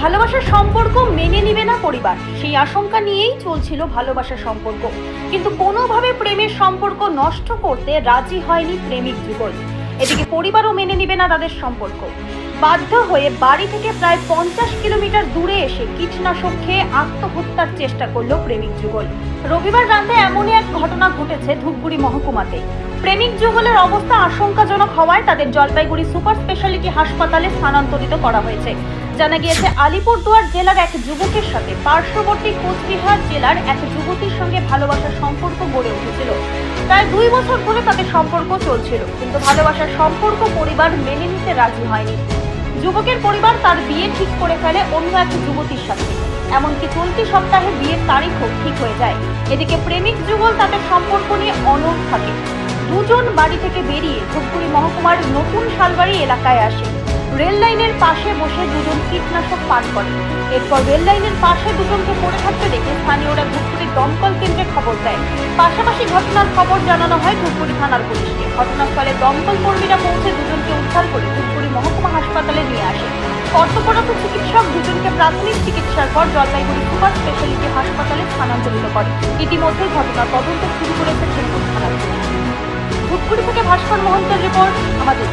ভালোবাসার সম্পর্ক মেনে নিবে না পরিবার। সেই আশঙ্কা নিয়েই চলছিল ভালোবাসার সম্পর্ক। কিন্তু কোনোভাবে প্রেমের সম্পর্ক নষ্ট করতে রাজি হয়নি প্রেমিক যুগল। এদিকে পরিবারও মেনে নিবে না তাদের সম্পর্ক। বাধ্য হয়ে বাড়ি থেকে প্রায় পঞ্চাশ কিলোমিটার দূরে এসে কীটনাশক খেয়ে আত্মহত্যার চেষ্টা করল প্রেমিক যুগল। রবিবার রাতে এমনই এক ঘটনা ঘটেছে ধূপগুড়ি মহকুমাতে। প্রেমিক যুগলের অবস্থা আশঙ্কাজনক হওয়ায় তাদের জলপাইগুড়ি সুপার স্পেশালিটি হাসপাতালে স্থানান্তরিত করা হয়েছে। জানা গিয়েছে, আলিপুরদুয়ার জেলার এক যুবকের সাথে পার্শ্ববর্তী কোচবিহার জেলার এক যুবতীর সঙ্গে ভালোবাসার সম্পর্ক গড়ে উঠেছিল। প্রায় দুই বছর ধরে তাদের সম্পর্ক চলছিল, কিন্তু ভালোবাসার সম্পর্ক পরিবার মেনে নিতে রাজি হয়নি। যুবকের পরিবার তার বিয়ে ঠিক করে ফেলে অন্য এক যুবতীর সাথে। এমনকি চলতি সপ্তাহে বিয়ের তারিখও ঠিক হয়ে যায়। এদিকে প্রেমিক যুগল তাদের সম্পর্ক নিয়ে অনড় থাকে। দুজন বাড়ি থেকে বেরিয়ে ধূপগুড়ি মহকুমার নতুন শালবাড়ি এলাকায় আসে। রেল লাইনের পাশে বসে দুজন কীটনাশক পান করে। এরপর রেল লাইনের পাশে দুজনকে পড়ে থাকতে দেখে স্থানীয়রা ধূপগুড়ি দমকল কেন্দ্রে খবর দেয়। পাশাপাশি ঘটনার খবর জানানো হয় ধূপগুড়ি থানার পুলিশকে। ঘটনাস্থলে দমকল কর্মীরা পৌঁছে দুজনকে উদ্ধার করে হাসপাতালে নিয়ে আসে। কর্তব্যরত চিকিৎসক দুজনকে প্রাথমিক চিকিৎসার পর জলপাইগুড়ি সুপার স্পেশালিটি হাসপাতালে স্থানান্তরিত করে। ইতিমধ্যে ঘটনার তদন্ত শুরু করেছে থানা ধূপগুড়ি থেকে ভাস্কর মহন্তের রিপোর্ট, আমাদের